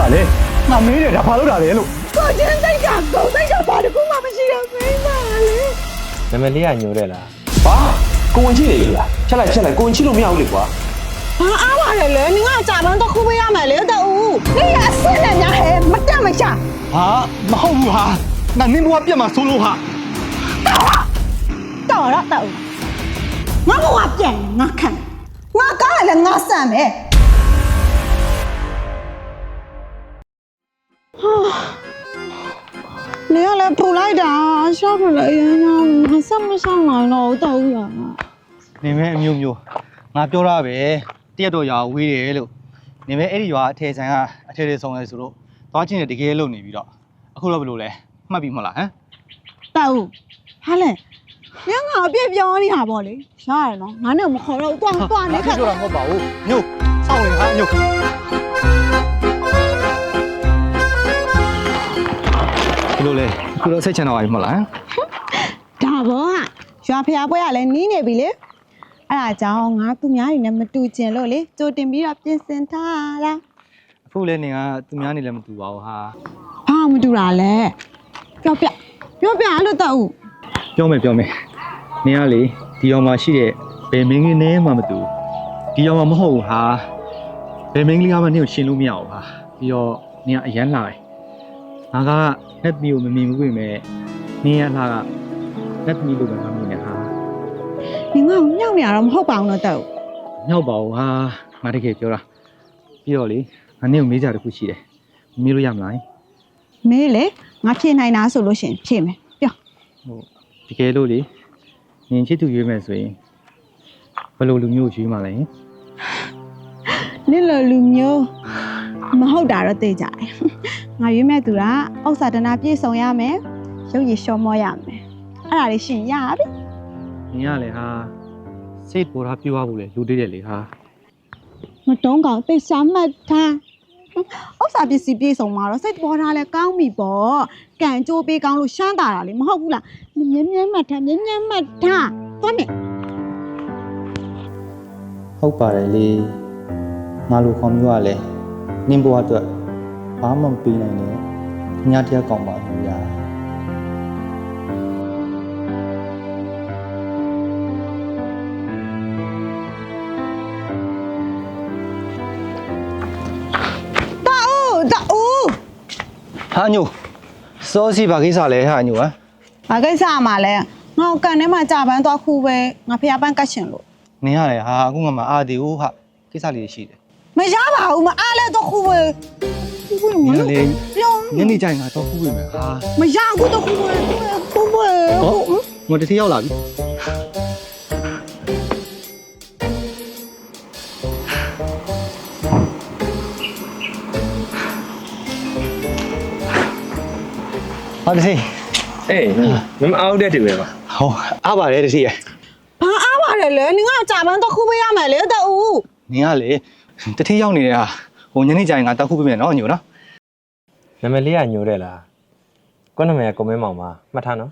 တာလဲငါမေးတယ်ဒါဘာလို့တာလဲလို့ကိုချင်းစိတ်ကကိုယ်စိတ်ကဘာတခုမှမရှိတော့မင်းပါလေနာမည်လေးကညိုတယ်လားဘာကိုဝင်ကြည့်လေလားချက်လိုက်ချက်လိုက်ကိုဝင်ကြည့်လို့မရဘူးလေကွာဘာအားပါလဲလေနင်ကကြာပန်းတော့ခုပေးရမယ်လေတူနင်ကအဆင့်နဲ့ညာဟဲမတက်မချဟာမဟုတ်ဘူးဟာငါနင်းဘွားပြတ်မှာဆိုလို့ဟာတော်တော့တူငါဘဝပြန်ငါခံငါကားလည်းငါဆန့်မယ် လေကလည်းပူလိုက်တာရှော့ပလိုက်ရမ်းတော့ငါဆက်မဆောင်နိုင်တော့တူရနေမဲအမျိုးမျိုးငါပြောတာပဲတရက်တော့ရွာဝေးတယ်လို့နေမဲအဲ့ဒီရွာအထယ်ဆန်ကအထယ်တွေဆောင်လဲဆိုတော့သွားချင်းတယ်တကယ်လုံနေပြီးတော့အခုတော့ဘယ်လိုလဲမှတ်ပြီးမလားဟမ်တူဟာလေညငါအပြည့်ပြောနေတာပေါ့လေရတယ်နော်ငါနဲ့မခေါ်တော့တွားတွားနေခက်ပြောတာမဟုတ်ပါဘူးညို့စောင့်နေဟာညို့ လိုလဲအခုတော့စိတ်ချမ်းသာပါပြီမဟုတ်လားဟမ်ဒါဘောကရွာဖျားပွဲကလည်းနီးနေပြီလေအဲ့ဒါကြောင့်ငါသူများတွေနဲ့မတူကျင်လို့လေကြိုတင်ပြီးတော့ပြင်ဆင်ထားတာအခုလဲနေကသူများနေလည်းမတူပါဘူးဟာဘာမှမတူတာလဲပြောပြပြောပြအဲ့လိုတော့ပြောမယ်ပြောမယ်နေကလေဒီအောင်မှာရှိတဲ့ဘယ်မင်းကြီးနဲ့မှမတူဒီအောင်မှာမဟုတ်ဘူးဟာဘယ်မင်းကြီးကမှနေကိုရှင်းလို့မရဘူးဟာပြီးတော့နေကအရန်လာတယ် ငါကလက်မီကိုမမြင်ဘူးပြင်မဲ့နေရလာကလက်မီလို့ပဲမမြင်နဲ့ဟာဒီငါ့ကိုမြောက်နေရတော့မဟုတ်ပါဘူးတော့မြောက်ပါဘူးဟာငါတကယ်ပြောတာပြီးတော့လေငါနေကိုမေးကြတစ်ခုရှိတယ်မေးလို့ရမလားမေးလေငါဖြေနိုင်တာဆိုလို့ရှရင်ဖြေမယ်ပြောဟိုတကယ်လို့လေနင်ချစ်သူရွေးမယ်ဆိုရင်ဘယ်လိုလူမျိုးကိုရွေးမှာလဲနင့်လိုလူမျိုး မဟုတ်တာတော့သိကြတယ်ငါရွေးမဲ့သူကဥစ္စာဒနာပြည့်စုံရမယ်ရုပ်ရည်လျှော်မောရမယ်အဲ့ဒါလေးရှရင်ရပြီ။နင်ကလည်းဟာစိတ်ပေါ်ထားပြွားဖို့လေလူသေးတယ်လေဟာမတုံးကောင်သိစားမှတ်ထားဥစ္စာပစ္စည်းပြေဆုံးမှာတော့စိတ်ပေါ်ထားလဲကောင်းပြီပေါ့ကံကြိုးပေးကောင်းလို့ရှမ်းတာတာလေမဟုတ်ဘူးလားမြင်းမြင်းမှတ်ထားမြင်းမြင်းမှတ်ထားသွားမယ်ဟုတ်ပါတယ်လေငါလိုခေါ်မျိုးကလည်း နင်းဘဝအတွက်ဘာမှမပြီးနိုင်နဲ့ညတရားကောင်းပါလို့ညာတာဦးတာဦးဟာညိုစောစီဘာကိစ္စလဲဟာညိုဟမ်ဘာကိစ္စမှာလဲငါ့ကိုကန်ထဲမှာကြာပန်းသွားခုပဲငါဖျားပန်းကတ်ချင်လို့နင်ကလည်းဟာအခုငါမအားသေးဘူးဟာကိစ္စလေးတွေရှိတယ် မရပါဘူးမအားလဲတော့ခုပဲခုပဲမနင်လို့ကလည်းပြောညနေကျရင်ငါတော့ခုပြီမယ်ဟာမရဘူးတော့ခုပဲခုပဲဟောငါတတိရောက်လာပြီဟာတတိအေးမမအောင်တဲ့တူပဲပါဟောအားပါတယ်တတိရဘာအားပါလဲလဲနင်ကကြာပန်းတော့ခုပဲရမယ်လေတော့ဦးနင်ကလေ တတိရောက်နေတဲ့ဟာဟိုညနေကျရင်ငါတောက်ခုပြမယ်နော်ညိုနော်နာမည်လေးကညိုတယ်လားကိုနာမည်ကကိုမင်းမောင်ပါမှတ်ထားနော်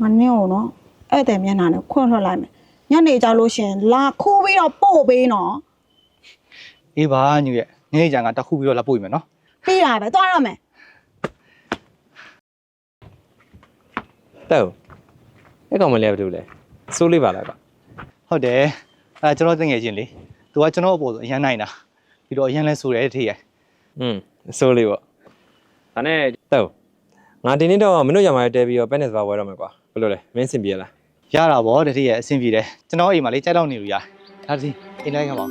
မနေအောင်နော်အဲ့တဲ့မျက်နှာနဲ့ခွန့်ထွက်လိုက်မယ်ညနေကြလို့ရှရင်လာခိုးပြီးတော့ပို့ပေးနော်အေးပါညိုရဲ့ညနေကျရင်ငါတောက်ခုပြီးတော့လာပို့ပြီမယ်နော်ပြီးတာပဲသွားရမယ်တဲ့အဲ့ကောင်မလေးကဘာလုပ်လဲစိုးလေးပါလားပါဟုတ်တယ် အဲကျွန်တော်တငယ်ချင်းလေသူကကျွန်တော်အပေါ်ဆိုအရန်နိုင်တာပြီးတော့အရန်လဲဆိုတယ်တတိရอืมစိုးလေးပေါ့ဒါနဲ့တဲ့ငါဒီနေ့တော့မင်းတို့ရမှာတဲပြီးတော့ business ပါဝယ်တော့မယ်ကွာဘယ်လိုလဲမင်းစင်ပြေလားရတာဗောတတိရအဆင်ပြေတယ်ကျွန်တော်အိမ်မှာလေကြိုက်တော့နေလို့ရဒါတတိအိမ်လိုက်ခါပါ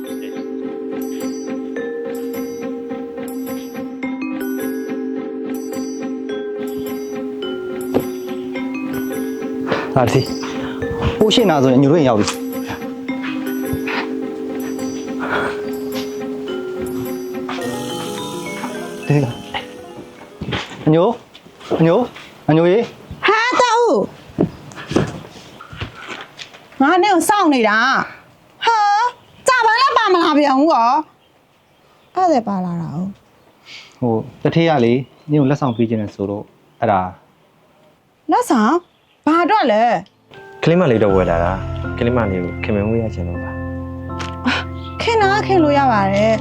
ဟာတတိပိုးရှင်းတာဆိုရင်ညိုတို့ရင်ရောက်ပြီ တတိအညိုအညိုအညိုရေဟာတော့ဦးငါနဲ့ကိုစောင့်နေတာဟာကြာပန်းလည်းပါမလာပြန်ဘူးကောအဲ့ဒါပါလာတာဟုတ်ဟိုတထေးရလေညို့လက်ဆောင်ပေးခြင်းနဲ့ဆိုတော့အဲ့ဒါလက်ဆောင်ဘာအတွက်လဲကလေးမလေးတော့ဝယ်လာတာကလေးမလေးကိုခင်မင်ဝေးရချင်လို့ပါခင်နာခင်လို့ရပါတယ်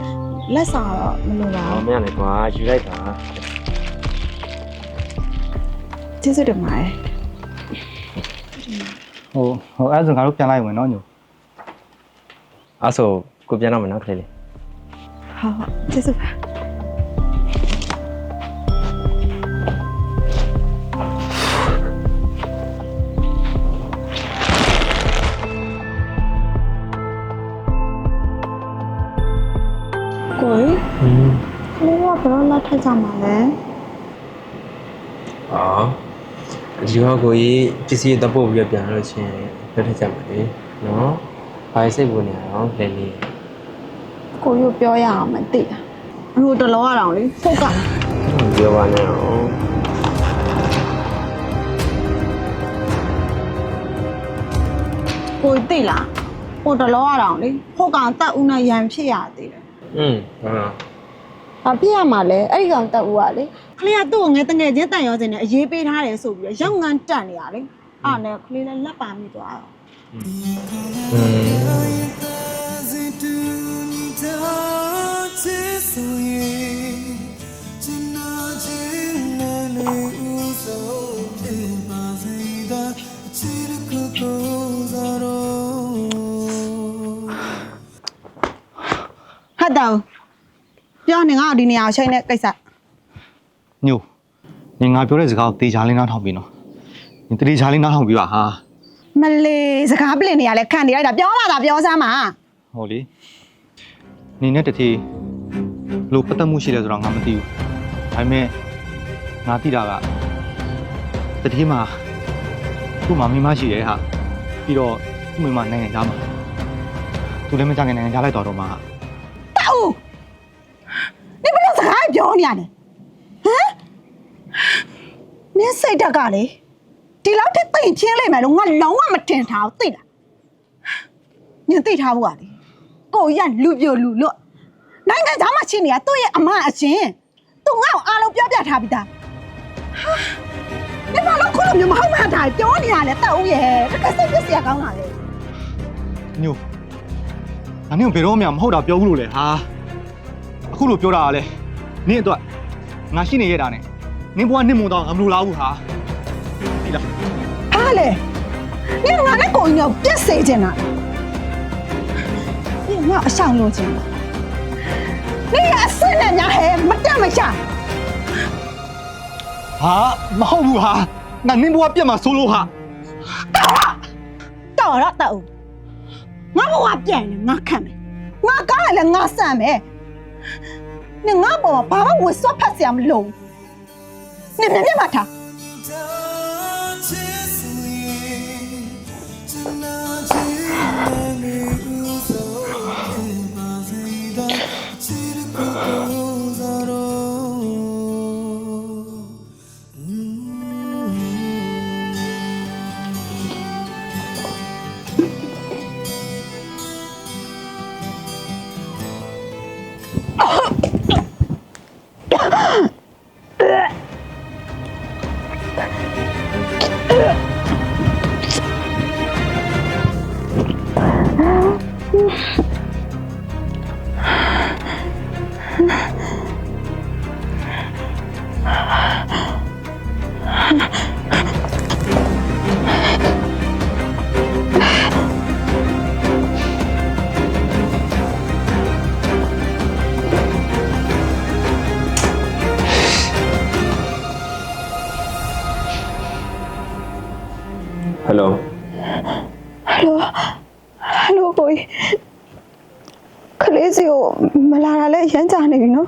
လက်စာတော့မလိုပါဟောဘူးမင်းလည်းကွာယူလိုက်ပါကျေးဇူးတင်ပါတယ်ဟိုဟိုအဲ့ဒါဆိုငါတို့ပြန်လိုက်ဝင်နော်ညိုအဲ့ဆိုကိုပြန်တော့မယ်နော်ကလေးလေးဟုတ်ဟုတ်ကျေးဇူးပါ ကိုယ်ခလေးကဘယ်တော့လက်ထက်ကြမှာလဲအော်ဒီတော့ကိုကြီးပစ္စည်းတပ်ဖို့ပြီးပြန်လို့ချင်းလက်ထက်ကြမှာလေနော်ဘာစိတ်ဝင်နေရအောင်ကလေးလေးကိုယူပြောရအောင်မသိတာအလိုတလောရအောင်လေဖုတ်ကပြောပါနဲ့အောင်ကိုသိလားဟိုတလောရအောင်လေဖုတ်ကောင်တက်ဦးနဲ့ရန်ဖြစ်ရသေးတယ် อืมဟုတ်လား ။ဘာဖြစ်ရမှာလဲအဲ့ဒီကောင်တက်ဦးကလေခလေးကသူ့ကိုငယ်တငယ်ချင်းတန်ရောစင်နဲ့အရေးပေးထားတယ်ဆိုပြီးတော့ရောက်ငန်းတက်နေရလေ။အဲ့နဲ့ခလေးလည်းလက်ပါမိသွားတော့ อืม ။ ဟတ်တော့ပြောနေငါ့ကိုဒီနေရာကိုချိန်တဲ့ကိစ္စညိုနေငါပြောတဲ့စကားကိုတေချာလေးနားထောင်ပြီးနော်နေတေချာလေးနားထောင်ပြီးပါဟာမလေးစကားပလင်နေရလဲခံနေလိုက်တာပြောမှသာပြောစမ်းပါဟိုလေနေနဲ့တတိလို့ပတ်သက်မှုရှိတယ်ဆိုတော့ငါမသိဘူးဒါပေမဲ့ငါသိတာကတတိမှာသူ့မှာမိမရှိတယ်ဟာပြီးတော့သူ့မိမနိုင်ငံသားမှာသူလည်းမကြခင်နိုင်ငံသားလိုက်တော်တော့မှာဟာ။ တက်ဦး။နေဘယ်လိုစကားပြောနေရလဲ။ဟမ်။နင်းစိတ်ဓာတ်ကလေဒီလောက်ထိသိမ့်ချင်းလိုက်မယ်လို့ငါလုံးဝမထင်ထားဘူးသိလား။ညသိထားဘူးကလေ။ကိုရလူပြိုလူလွတ်နိုင်ငံသားမှာရှိနေရသူ့ရဲ့အမအရှင်သူငါ့ကိုအားလုံးပြောပြထားပြီးသားဟာနေမလို့ခုလိုမျိုးမဟုတ်မှန်တာပြောနေရလဲတက်ဦးရဲ့တကယ်စိတ်ပြစ်စရာကောင်းတာလေညို ငါနေဘယ်တော့မှမဟုတ်တာပြောဘူးလို့လေဟာအခုလိုပြောတာကလေနင်းအတွက်ငါရှိနေရတာနဲ့နင်းဘွားနင့်မုံတော့ငါမလိုလားဘူးဟာပြီလားဟာလေနင်ငါနဲ့ကိုကြီးတော့ပြက်စေချင်တာနင်ငါအဆောင်လို့ချင်တာနင်အစင်းနဲ့ညာဟဲမတက်မချဟာမဟုတ်ဘူးဟာငါနင်းဘွားပြက်မှာဆိုလို့ဟာတော်တော့တော့ ငါဘဝပြန်နေငါခံမယ်ငါကားလည်းငါဆန့်မယ်နင်ငါဘောဘာမှဝတ်စွတ်ဖတ်စရာမလိုနင်မြင်မြင်မထား ဟယ်လိုကိုကြီးခလေးစီကိုမလာတာလည်းရမ်းကြနေပြီနော်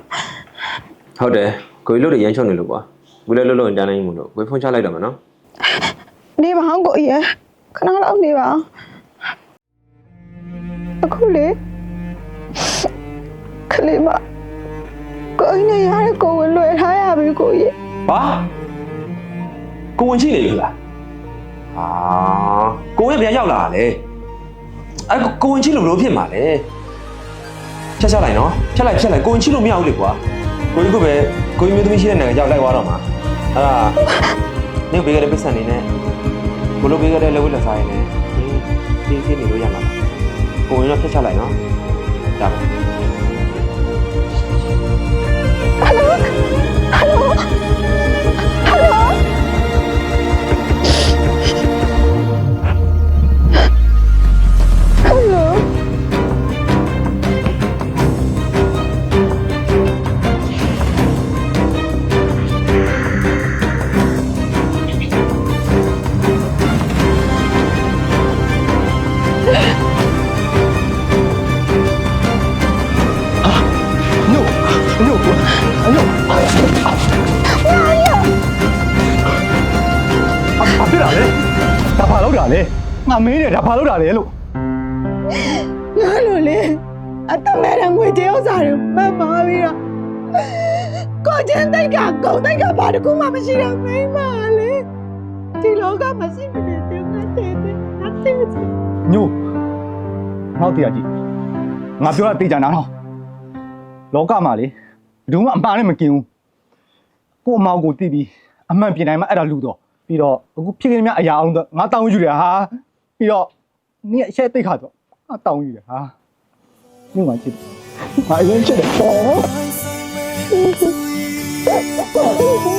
ဟုတ်တယ်ကိုကြီးလို့တွေရမ်းချုံနေလို့ကွာဘူးလည်းလို့လို့တန်းနိုင်မှုလို့ကိုဖုန်းချလိုက်တော့မယ်နော်နေပါအောင်ကိုကြီးရခဏလောက်နေပါအခုလေခလေးမကိုကြီးနဲ့ရတဲ့ကိုဝင်လွယ်ထားရပြီကိုကြီးဘာကိုဝင်ရှိနေလို့လား အာကိုဝင်ပြန်ရောက်လာတာလေအဲကိုဝင်ချီလို့ဘလို့ဖြစ်မှာလဲဖြတ်ချလိုက်နော်ဖြတ်လိုက်ဖြတ်လိုက်ကိုဝင်ချီလို့မရဘူးလေကွာကိုကြီးကပဲကိုကြီးမျိုးသမီးရှိတဲ့နိုင်ငံရောက်လိုက်သွားတော့မှာအဲ့ဒါနေပေးခဲ့တဲ့ပတ်စံနေနဲ့ကိုလိုပေးခဲ့တဲ့လက်ဝဲလက်စားရင်းနဲ့ဒီစီနေလို့ရမှာကိုဝင်တော့ဖြတ်ချလိုက်နော်ဒါပဲဟယ်လိုဟယ်လို ဖြစ်တာလဲဒါဘာလုပ်တာလဲငါမင်းနဲ့ဒါဘာလုပ်တာလဲလို့ငါလိုလေအတမဲရငွေကြေးဥစ္စာတွေမတ်ပါပြီးတော့ကိုချင်းတိတ်ကဂုံတိတ်ကဘာတကူမှမရှိတာမိမလေဒီလောကမရှိမနေတဲ့ငါတဲ့တဲ့ငါတဲ့ညို့ငေါ့တရားကြီးငါပြောတာသိကြနာတော့လောကမှာလေဘယ်သူမှအမှားနဲ့မกินဘူးကို့အမောင်ကိုတည်ပြီးအမှန်ပြင်နိုင်မှအဲ့ဒါလူတော့ ပြီးတော့အခုဖြစ်ခဲ့တဲ့အရာအောင်တော့ငါတောင်းယူတယ်ဟာပြီးတော့နင်အချက်တိတ်ခါတော့ငါတောင်းယူတယ်ဟာနင်ကချစ်တယ်ငါအရင်ချစ်တယ်ဟော